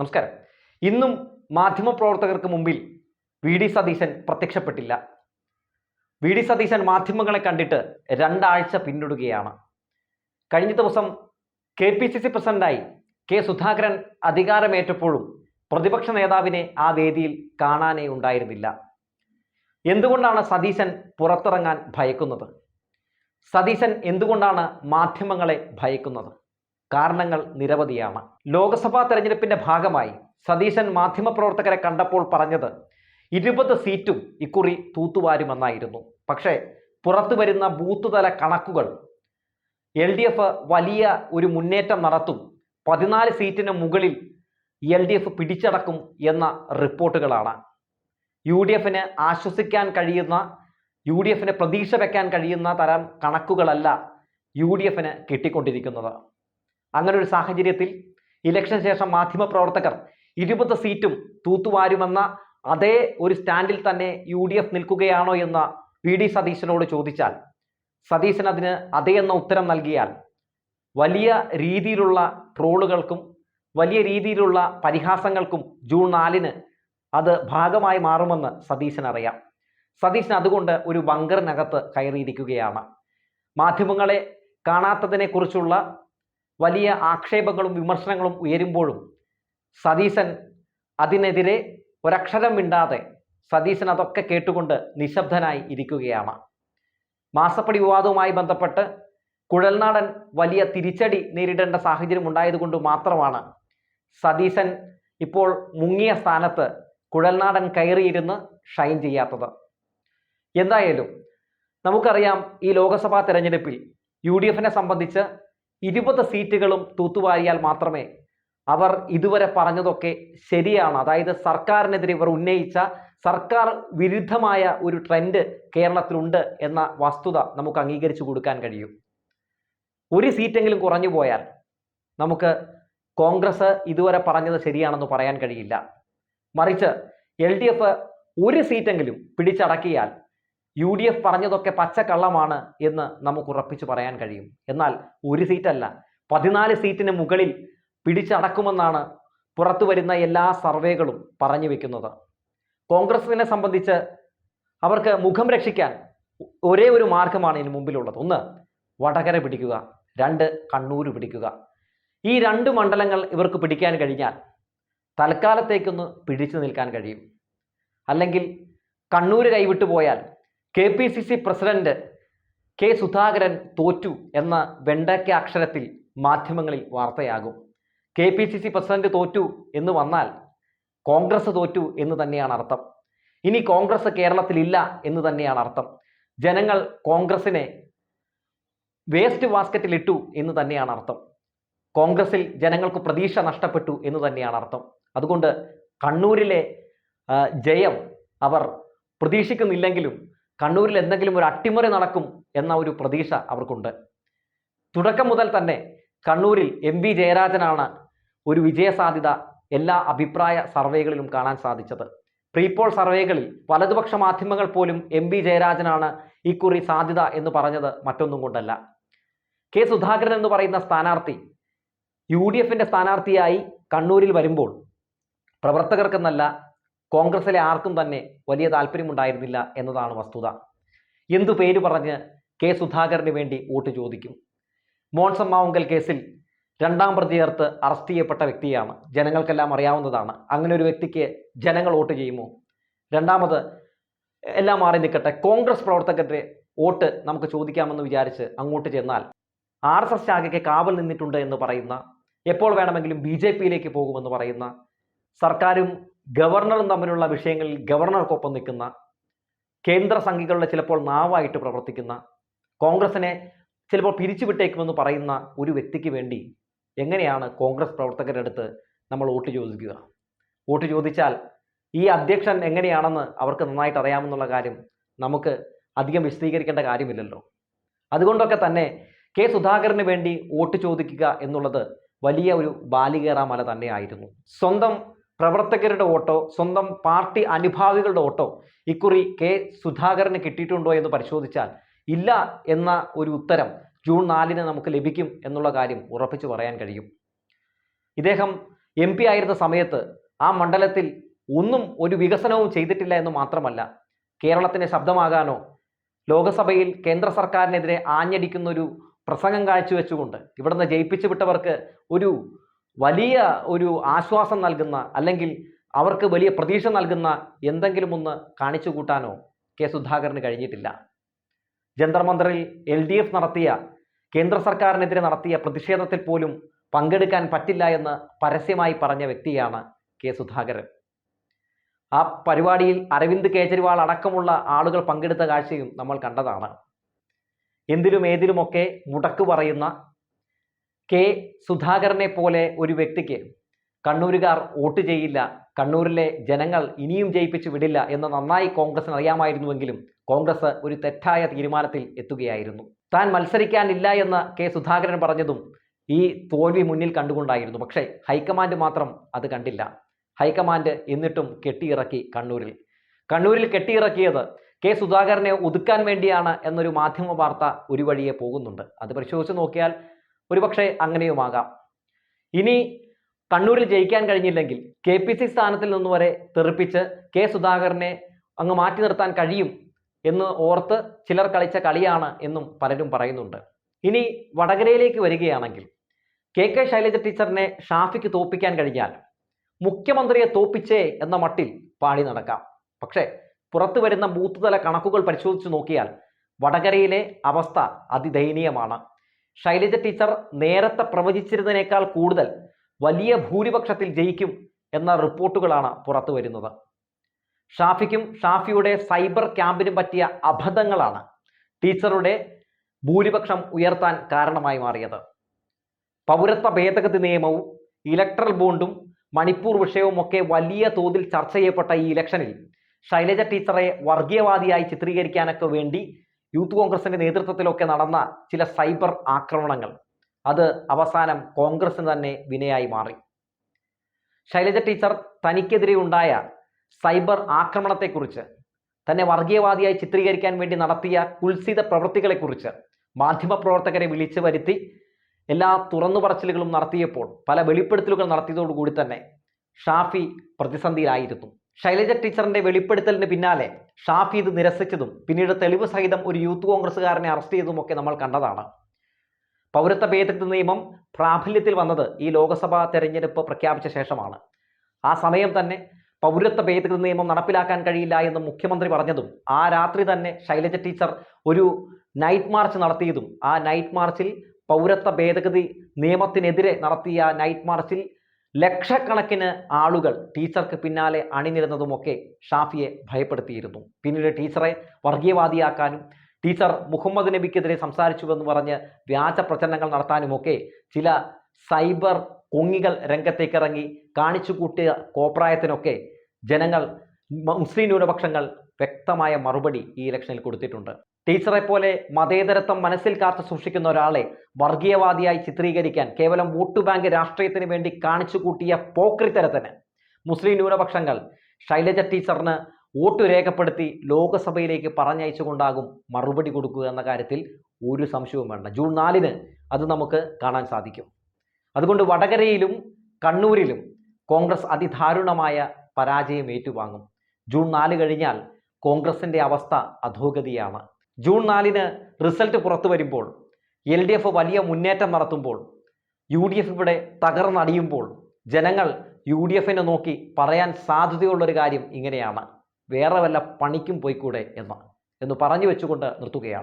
നമസ്കാരം. ഇന്നും മാധ്യമപ്രവർത്തകർക്ക് മുമ്പിൽ വി ഡി സതീശൻ പ്രത്യക്ഷപ്പെട്ടില്ല. വി ഡി സതീശൻ മാധ്യമങ്ങളെ കണ്ടിട്ട് രണ്ടാഴ്ച പിന്നിടുകയാണ്. കഴിഞ്ഞ ദിവസം കെ പി സി സി പ്രസിഡന്റായി കെ സുധാകരൻ അധികാരമേറ്റപ്പോഴും പ്രതിപക്ഷ നേതാവിനെ ആ വേദിയിൽ കാണാനേ ഉണ്ടായിരുന്നില്ല. എന്തുകൊണ്ടാണ് സതീശൻ പുറത്തിറങ്ങാൻ ഭയക്കുന്നത്? സതീശൻ എന്തുകൊണ്ടാണ് മാധ്യമങ്ങളെ ഭയക്കുന്നത്? കാരണങ്ങൾ നിരവധിയാണ്. ലോക്സഭാ തെരഞ്ഞെടുപ്പിന്റെ ഭാഗമായി സതീശൻ മാധ്യമപ്രവർത്തകരെ കണ്ടപ്പോൾ പറഞ്ഞത് ഇരുപത് സീറ്റും ഇക്കുറി തൂത്തുവാരുമെന്നായിരുന്നു. പക്ഷേ പുറത്തു വരുന്ന ബൂത്ത് തല കണക്കുകൾ എൽ ഡി എഫ് വലിയ ഒരു മുന്നേറ്റം നടത്തും പതിനാല് സീറ്റിന് മുകളിൽ എൽ ഡി എഫ് പിടിച്ചടക്കും എന്ന റിപ്പോർട്ടുകളാണ്. യു ഡി എഫിന് ആശ്വസിക്കാൻ കഴിയുന്ന യു ഡി എഫിന് പ്രതീക്ഷ വയ്ക്കാൻ കഴിയുന്ന തരം കണക്കുകളല്ല യു ഡി എഫിന് കിട്ടിക്കൊണ്ടിരിക്കുന്നത്. അങ്ങനെ ഒരു സാഹചര്യത്തിൽ ഇലക്ഷൻ ശേഷം മാധ്യമപ്രവർത്തകർ ഇരുപത് സീറ്റും തൂത്തുവാരുമെന്ന അതേ ഒരു സ്റ്റാൻഡിൽ തന്നെ യു ഡി എഫ് നിൽക്കുകയാണോ എന്ന് വി ഡി സതീശനോട് ചോദിച്ചാൽ സതീശൻ അതിന് അതേ എന്ന ഉത്തരം നൽകിയാൽ വലിയ രീതിയിലുള്ള ട്രോളുകൾക്കും വലിയ രീതിയിലുള്ള പരിഹാസങ്ങൾക്കും ജൂൺ നാലിന് അത് ഭാഗമായി മാറുമെന്ന് സതീശൻ അറിയാം. സതീശൻ അതുകൊണ്ട് ഒരു ബങ്കറിനകത്ത് കയറിയിരിക്കുകയാണ്. മാധ്യമങ്ങളെ കാണാത്തതിനെക്കുറിച്ചുള്ള വലിയ ആക്ഷേപങ്ങളും വിമർശനങ്ങളും ഉയരുമ്പോഴും സതീശൻ അതിനെതിരെ ഒരക്ഷരം മിണ്ടാതെ സതീശൻ അതൊക്കെ കേട്ടുകൊണ്ട് നിശബ്ദനായി ഇരിക്കുകയാണ്. മാസപ്പടി വിവാദവുമായി ബന്ധപ്പെട്ട് കുഴൽനാടൻ വലിയ തിരിച്ചടി നേരിടേണ്ട സാഹചര്യം ഉണ്ടായതുകൊണ്ട് മാത്രമാണ് സതീശൻ ഇപ്പോൾ മുങ്ങിയ സ്ഥാനത്ത് കുഴൽനാടൻ കയറിയിരുന്ന് ഷൈൻ ചെയ്യാത്തത്. എന്തായാലും നമുക്കറിയാം ഈ ലോക്സഭാ തെരഞ്ഞെടുപ്പിൽ യു ഡി എഫിനെ സംബന്ധിച്ച് ഇരുപത് സീറ്റുകളും തൂത്തുവാരിയാൽ മാത്രമേ അവർ ഇതുവരെ പറഞ്ഞതൊക്കെ ശരിയാണ്. അതായത് സർക്കാരിനെതിരെ ഇവർ ഉന്നയിച്ച സർക്കാർ വിരുദ്ധമായ ഒരു ട്രെൻഡ് കേരളത്തിലുണ്ട് എന്ന വസ്തുത നമുക്ക് അംഗീകരിച്ചു കൊടുക്കാൻ കഴിയും. ഒരു സീറ്റെങ്കിലും കുറഞ്ഞു പോയാൽ നമുക്ക് കോൺഗ്രസ് ഇതുവരെ പറഞ്ഞത് ശരിയാണെന്ന് പറയാൻ കഴിയില്ല. മറിച്ച് എൽ ഒരു സീറ്റെങ്കിലും പിടിച്ചടക്കിയാൽ യു ഡി എഫ് പറഞ്ഞതൊക്കെ പച്ചക്കള്ളമാണ് എന്ന് നമുക്ക് ഉറപ്പിച്ചു പറയാൻ കഴിയും. എന്നാൽ ഒരു സീറ്റല്ല. പതിനാല് സീറ്റിന് മുകളിൽ പിടിച്ചടക്കുമെന്നാണ് പുറത്തു വരുന്ന എല്ലാ സർവേകളും പറഞ്ഞു വെക്കുന്നത്. കോൺഗ്രസിനെ സംബന്ധിച്ച് അവർക്ക് മുഖം രക്ഷിക്കാൻ ഒരേ ഒരു മാർഗമാണ് ഇതിന് മുമ്പിലുള്ളത്. ഒന്ന് വടകര പിടിക്കുക. രണ്ട് കണ്ണൂർ പിടിക്കുക. ഈ രണ്ട് മണ്ഡലങ്ങൾ ഇവർക്ക് പിടിക്കാൻ കഴിഞ്ഞാൽ തൽക്കാലത്തേക്കൊന്ന് പിടിച്ചു നിൽക്കാൻ കഴിയും. അല്ലെങ്കിൽ കണ്ണൂർ കൈവിട്ടു പോയാൽ K P C C president K Sudhakaran തോറ്റു എന്ന വെണ്ടയ്ക്ക അക്ഷരത്തിൽ മാധ്യമങ്ങളിൽ വാർത്തയാകും. K P C C president തോറ്റു എന്ന് വന്നാൽ കോൺഗ്രസ് തോറ്റു എന്ന് തന്നെയാണ് അർത്ഥം. ഇനി കോൺഗ്രസ് കേരളത്തിലില്ല എന്ന് തന്നെയാണ് അർത്ഥം. ജനങ്ങൾ കോൺഗ്രസിനെ വേസ്റ്റ് ബാസ്ക്കറ്റിൽ ഇട്ടു എന്ന് തന്നെയാണ് അർത്ഥം. കോൺഗ്രസിൽ ജനങ്ങൾക്ക് പ്രതീക്ഷ നഷ്ടപ്പെട്ടു എന്ന് തന്നെയാണ് അർത്ഥം. അതുകൊണ്ട് കണ്ണൂരിലെ ജയം അവർ പ്രതീക്ഷിക്കുന്നില്ലെങ്കിലും കണ്ണൂരിൽ എന്തെങ്കിലും ഒരു അട്ടിമറി നടക്കും എന്ന ഒരു പ്രതീക്ഷ അവർക്കുണ്ട്. തുടക്കം മുതൽ തന്നെ കണ്ണൂരിൽ എം വി ജയരാജനാണ് ഒരു വിജയസാധ്യത എല്ലാ അഭിപ്രായ സർവേകളിലും കാണാൻ സാധിച്ചത്. പ്രീപോൾ സർവേകളിൽ വലതുപക്ഷ മാധ്യമങ്ങൾ പോലും എം വി ജയരാജനാണ് ഇക്കുറി സാധ്യത എന്ന് പറഞ്ഞത് മറ്റൊന്നും കൊണ്ടല്ല. കെ സുധാകരൻ എന്ന് പറയുന്ന സ്ഥാനാർത്ഥി യു ഡി എഫിന്റെ സ്ഥാനാർത്ഥിയായി കണ്ണൂരിൽ വരുമ്പോൾ പ്രവർത്തകർക്കെന്നല്ല കോൺഗ്രസിലെ ആർക്കും തന്നെ വലിയ താല്പര്യമുണ്ടായിരുന്നില്ല എന്നതാണ് വസ്തുത. എന്തു പേര് പറഞ്ഞ് കെ സുധാകരന് വേണ്ടി വോട്ട് ചോദിക്കും? മോൺസം മാവുങ്കൽ കേസിൽ രണ്ടാം പ്രതി ചേർത്ത് അറസ്റ്റ് ചെയ്യപ്പെട്ട വ്യക്തിയാണ്. ജനങ്ങൾക്കെല്ലാം അറിയാവുന്നതാണ്. അങ്ങനെ ഒരു വ്യക്തിക്ക് ജനങ്ങൾ വോട്ട് ചെയ്യുമോ? രണ്ടാമത് എല്ലാം മാറി നിൽക്കട്ടെ. കോൺഗ്രസ് പ്രവർത്തകരുടെ വോട്ട് നമുക്ക് ചോദിക്കാമെന്ന് വിചാരിച്ച് അങ്ങോട്ട് ചെന്നാൽ ആർ എസ് എസ് ശാഖയ്ക്ക് കാവൽ നിന്നിട്ടുണ്ട് എന്ന് പറയുന്ന എപ്പോൾ വേണമെങ്കിലും ബി ജെ പിയിലേക്ക് പോകുമെന്ന് പറയുന്ന സർക്കാരും ഗവർണറും തമ്മിലുള്ള വിഷയങ്ങളിൽ ഗവർണർക്കൊപ്പം നിൽക്കുന്ന കേന്ദ്ര സംഘികളുടെ ചിലപ്പോൾ നാവായിട്ട് പ്രവർത്തിക്കുന്ന കോൺഗ്രസിനെ ചിലപ്പോൾ പിരിച്ചുവിട്ടേക്കുമെന്ന് പറയുന്ന ഒരു വ്യക്തിക്ക് വേണ്ടി എങ്ങനെയാണ് കോൺഗ്രസ് പ്രവർത്തകരുടെ അടുത്ത് നമ്മൾ വോട്ട് ചോദിക്കുക? വോട്ട് ചോദിച്ചാൽ ഈ അധ്യക്ഷൻ എങ്ങനെയാണെന്ന് അവർക്ക് നന്നായിട്ട് അറിയാമെന്നുള്ള കാര്യം നമുക്ക് അധികം വിശദീകരിക്കേണ്ട കാര്യമില്ലല്ലോ. അതുകൊണ്ടൊക്കെ തന്നെ കെ സുധാകരന് വേണ്ടി വോട്ട് ചോദിക്കുക എന്നുള്ളത് വലിയ ഒരു ബാലികേറാമല തന്നെയായിരുന്നു. സ്വന്തം പ്രവർത്തകരുടെ വോട്ടോ സ്വന്തം പാർട്ടി അനുഭാവികളുടെ വോട്ടോ ഇക്കുറി കെ സുധാകരന് കിട്ടിയിട്ടുണ്ടോ എന്ന് പരിശോധിച്ചാൽ ഇല്ല എന്ന ഒരു ഉത്തരം ജൂൺ നാലിന് നമുക്ക് ലഭിക്കും എന്നുള്ള കാര്യം ഉറപ്പിച്ചു പറയാൻ കഴിയും. ഇദ്ദേഹം എം പി ആയിരുന്ന സമയത്ത് ആ മണ്ഡലത്തിൽ ഒന്നും ഒരു വികസനവും ചെയ്തിട്ടില്ല എന്ന് മാത്രമല്ല കേരളത്തിന് ശബ്ദമാകാനോ ലോകസഭയിൽ കേന്ദ്ര സർക്കാരിനെതിരെ ആഞ്ഞടിക്കുന്നൊരു പ്രസംഗം കാഴ്ചവെച്ചുകൊണ്ട് ഇവിടുന്ന് ജയിപ്പിച്ചു വിട്ടവർക്ക് ഒരു വലിയ ഒരു ആശ്വാസം നൽകുന്ന അല്ലെങ്കിൽ അവർക്ക് വലിയ പ്രതീക്ഷ നൽകുന്ന എന്തെങ്കിലും ഒന്ന് കാണിച്ചു കൂട്ടാനോ കെ സുധാകരന് കഴിഞ്ഞിട്ടില്ല. ജന്തർമന്ത്രിൽ എൽ ഡി എഫ് നടത്തിയ കേന്ദ്ര സർക്കാരിനെതിരെ നടത്തിയ പ്രതിഷേധത്തിൽ പോലും പങ്കെടുക്കാൻ പറ്റില്ല എന്ന് പരസ്യമായി പറഞ്ഞ വ്യക്തിയാണ് കെ സുധാകരൻ. ആ പരിപാടിയിൽ അരവിന്ദ് കേജ്രിവാൾ അടക്കമുള്ള ആളുകൾ പങ്കെടുത്ത കാഴ്ചയും നമ്മൾ കണ്ടതാണ്. എന്തിലും ഏതിലുമൊക്കെ മുടക്ക് പറയുന്ന കെ സുധാകരനെ പോലെ ഒരു വ്യക്തിക്ക് കണ്ണൂരുകാർ വോട്ട് ചെയ്യില്ല കണ്ണൂരിലെ ജനങ്ങൾ ഇനിയും ജയിപ്പിച്ചു വിടില്ല എന്ന് നന്നായി കോൺഗ്രസിന് അറിയാമായിരുന്നുവെങ്കിലും കോൺഗ്രസ് ഒരു തെറ്റായ തീരുമാനത്തിൽ എത്തുകയായിരുന്നു. താൻ മത്സരിക്കാനില്ല എന്ന് കെ സുധാകരൻ പറഞ്ഞതും ഈ തോൽവി മുന്നിൽ കണ്ടുകൊണ്ടായിരുന്നു. പക്ഷേ ഹൈക്കമാൻഡ് മാത്രം അത് കണ്ടില്ല. ഹൈക്കമാൻഡ് എന്നിട്ടും കെട്ടിയിറക്കി കണ്ണൂരിൽ. കണ്ണൂരിൽ കെട്ടിയിറക്കിയത് കെ സുധാകരനെ ഒതുക്കാൻ വേണ്ടിയാണ് എന്നൊരു മാധ്യമ വാർത്ത ഒരു വഴിയെ പോകുന്നുണ്ട്. അത് പരിശോധിച്ച് നോക്കിയാൽ ഒരുപക്ഷെ അങ്ങനെയുമാകാം. ഇനി കണ്ണൂരിൽ ജയിക്കാൻ കഴിഞ്ഞില്ലെങ്കിൽ കെ പി സി സ്ഥാനത്തിൽ നിന്ന് വരെ തെറിപ്പിച്ച് കെ സുധാകരനെ അങ്ങ് മാറ്റി നിർത്താൻ കഴിയും എന്ന് ഓർത്ത് ചിലർ കളിച്ച കളിയാണ് എന്നും പലരും പറയുന്നുണ്ട്. ഇനി വടകരയിലേക്ക് വരികയാണെങ്കിൽ കെ കെ ശൈലജ ടീച്ചറിനെ ഷാഫിക്ക് തോപ്പിക്കാൻ കഴിഞ്ഞാൽ മുഖ്യമന്ത്രിയെ തോപ്പിച്ചേ എന്ന മട്ടിൽ പാടി നടക്കാം. പക്ഷേ പുറത്തു വരുന്ന ബൂത്ത് തല കണക്കുകൾ പരിശോധിച്ച് നോക്കിയാൽ വടകരയിലെ അവസ്ഥ അതിദയനീയമാണ്. ശൈലജ ടീച്ചർ നേരത്തെ പ്രവചിച്ചിരുന്നതിനേക്കാൾ കൂടുതൽ വലിയ ഭൂരിപക്ഷത്തിൽ ജയിക്കും എന്ന റിപ്പോർട്ടുകളാണ് പുറത്തു വരുന്നത്. ഷാഫിക്കും ഷാഫിയുടെ സൈബർ ക്യാമ്പിനും പറ്റിയ അബദ്ധങ്ങളാണ് ടീച്ചറുടെ ഭൂരിപക്ഷം ഉയർത്താൻ കാരണമായി മാറിയത്. പൗരത്വ ഭേദഗതി നിയമവും ഇലക്ട്രൽ ബോണ്ടും മണിപ്പൂർ വിഷയവും ഒക്കെ വലിയ തോതിൽ ചർച്ച ചെയ്യപ്പെട്ട ഈ ഇലക്ഷനിൽ ശൈലജ ടീച്ചറെ വർഗീയവാദിയായി ചിത്രീകരിക്കാനൊക്കെ വേണ്ടി യൂത്ത് കോൺഗ്രസിന്റെ നേതൃത്വത്തിലൊക്കെ നടന്ന ചില സൈബർ ആക്രമണങ്ങൾ. അത് അവസാനം കോൺഗ്രസിന് തന്നെ വിനയായി മാറി. ശൈലജ ടീച്ചർ തനിക്കെതിരെ ഉണ്ടായ സൈബർ ആക്രമണത്തെക്കുറിച്ച് തന്നെ വർഗീയവാദിയായി ചിത്രീകരിക്കാൻ വേണ്ടി നടത്തിയ കുൽസിത പ്രവൃത്തികളെക്കുറിച്ച് മാധ്യമപ്രവർത്തകരെ വിളിച്ചു വരുത്തി എല്ലാ തുറന്നു പറച്ചിലുകളും നടത്തിയപ്പോൾ പല വെളിപ്പെടുത്തലുകൾ നടത്തിയതോടുകൂടി തന്നെ ഷാഫി പ്രതിസന്ധിയിലായിരുന്നു. ശൈലജ ടീച്ചറിന്റെ വെളിപ്പെടുത്തലിന് പിന്നാലെ ഷാഫി ഇത് നിരസിച്ചതും പിന്നീട് തെളിവ് സഹിതം ഒരു യൂത്ത് കോൺഗ്രസ്സുകാരനെ അറസ്റ്റ് ചെയ്തതുമൊക്കെ നമ്മൾ കണ്ടതാണ്. പൗരത്വ ഭേദഗതി നിയമം പ്രാബല്യത്തിൽ വന്നത് ഈ ലോക്സഭാ തെരഞ്ഞെടുപ്പ് പ്രഖ്യാപിച്ച ശേഷമാണ്. ആ സമയം തന്നെ പൗരത്വ ഭേദഗതി നിയമം നടപ്പിലാക്കാൻ കഴിയില്ല എന്ന് മുഖ്യമന്ത്രി പറഞ്ഞതും ആ രാത്രി തന്നെ ശൈലജ ടീച്ചർ ഒരു നൈറ്റ് മാർച്ച് നടത്തിയതും ആ നൈറ്റ് മാർച്ചിൽ പൗരത്വ ഭേദഗതി നിയമത്തിനെതിരെ നടത്തിയ നൈറ്റ് മാർച്ചിൽ ലക്ഷക്കണക്കിന് ആളുകൾ ടീച്ചർക്ക് പിന്നാലെ അണിനിരുന്നതുമൊക്കെ ഷാഫിയെ ഭയപ്പെടുത്തിയിരുന്നു. പിന്നീട് ടീച്ചറെ വർഗീയവാദിയാക്കാനും ടീച്ചർ മുഹമ്മദ് നബിക്കെതിരെ സംസാരിച്ചുവെന്ന് പറഞ്ഞ് വ്യാജ പ്രചരണങ്ങൾ നടത്താനുമൊക്കെ ചില സൈബർ കൊങ്ങികൾ രംഗത്തേക്കിറങ്ങി കാണിച്ചു കൂട്ടിയ കോപ്രായത്തിനൊക്കെ ജനങ്ങൾ മുസ്ലിം ന്യൂനപക്ഷങ്ങൾ വ്യക്തമായ മറുപടി ഈ ഇലക്ഷനിൽ കൊടുത്തിട്ടുണ്ട്. ടീച്ചറെ പോലെ മതേതരത്വം മനസ്സിൽ കാത്തു സൂക്ഷിക്കുന്ന ഒരാളെ വർഗീയവാദിയായി ചിത്രീകരിക്കാൻ കേവലം വോട്ട് ബാങ്ക് രാഷ്ട്രീയത്തിന് വേണ്ടി കാണിച്ചു കൂട്ടിയ പോക്രിത്തരത്തിന് മുസ്ലിം ന്യൂനപക്ഷങ്ങൾ ശൈലജ ടീച്ചറിന് വോട്ട് രേഖപ്പെടുത്തി ലോകസഭയിലേക്ക് പറഞ്ഞയച്ചുകൊണ്ടാകും മറുപടി കൊടുക്കുക എന്ന കാര്യത്തിൽ ഒരു സംശയവും വേണ്ട. ജൂൺ നാലിന് അത് നമുക്ക് കാണാൻ സാധിക്കും. അതുകൊണ്ട് വടകരയിലും കണ്ണൂരിലും കോൺഗ്രസ് അതിദാരുണമായ പരാജയം ഏറ്റുവാങ്ങും. ജൂൺ നാല് കഴിഞ്ഞാൽ കോൺഗ്രസിന്റെ അവസ്ഥ അധോഗതിയാണ്. ജൂൺ നാലിന് റിസൾട്ട് പുറത്തു വരുമ്പോൾ എൽ ഡി എഫ് വലിയ മുന്നേറ്റം നടത്തുമ്പോൾ യു ഡി എഫ് ഇവിടെ തകർന്നടിയുമ്പോൾ ജനങ്ങൾ യു ഡി എഫിനെ നോക്കി പറയാൻ സാധ്യതയുള്ളൊരു കാര്യം ഇങ്ങനെയാണ്. വേറെ വല്ല പണിക്കും പോയിക്കൂടെ എന്ന് എന്ന് പറഞ്ഞു വെച്ചുകൊണ്ട് നിർത്തുകയാണ്.